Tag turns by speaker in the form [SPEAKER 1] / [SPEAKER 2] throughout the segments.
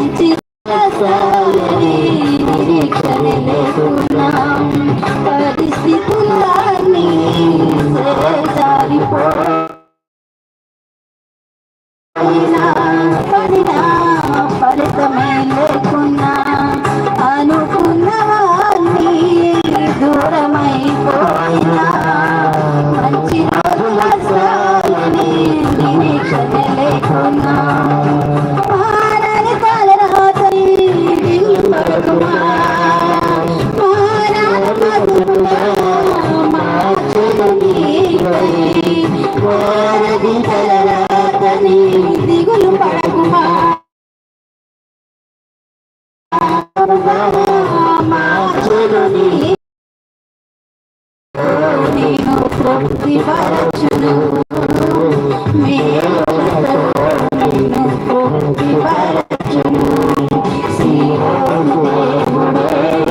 [SPEAKER 1] మంచి రసాలని నిరీక్షణ లేకున్నాం పరిస్థితులన్నీ జారిపోయినా పడినా ఫలితమే లేకున్నా అనుకున్నవాన్ని దూరమైపోయినా మంచి రోజుల సాలని నిరీక్షణ లేకున్నా నీవై మారని తలరాతని దిగులు పడకుమా మార్చును నీ నేను తృప్తిపరచును నేను తృప్తిపరచును సీయోను దేవుడే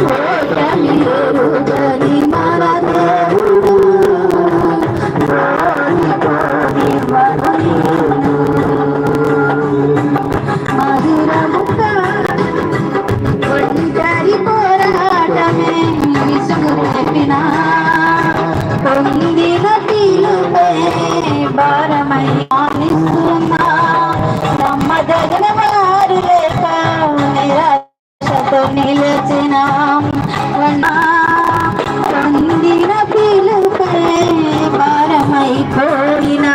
[SPEAKER 1] করুন నిరాశతో నిలిచిన. పొందిన పిలుపే భారమై కోరినా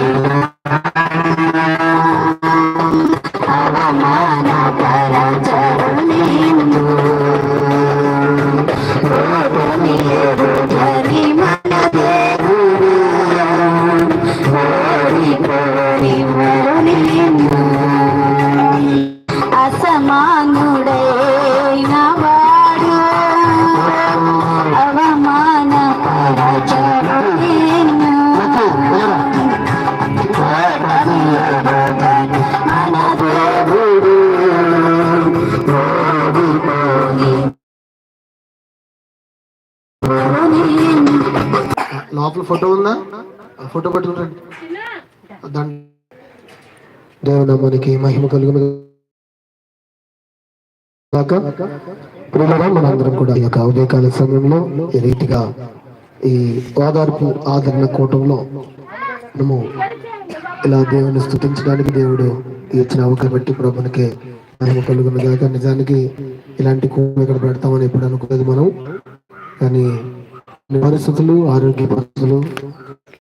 [SPEAKER 2] లోపల ఫోటో ఉందా? ఆ ఫోటో పట్టుకుంటాండి దాని దేవుడు మనకి మహిమ కలుగును గాక ప్రియులారా మనందరం కూడా ఈ యొక్క ఉదయకాల సమయంలో ఈ రీతిగా ఈ ఓదార్పు ఆదరణ కూటంలో మనము ఇలా దేవుని స్థుతించడానికి దేవుడు ఇచ్చిన అవకాశం బట్టి ప్రభునికి మహిమ కలుగును గాక నిజానికి ఇలాంటి కూటమి ఇక్కడ పెడతామని ఎప్పుడు అనుకోలేదు మనం. కానీ పరిస్థితులు ఆరోగ్య పరిస్థితులు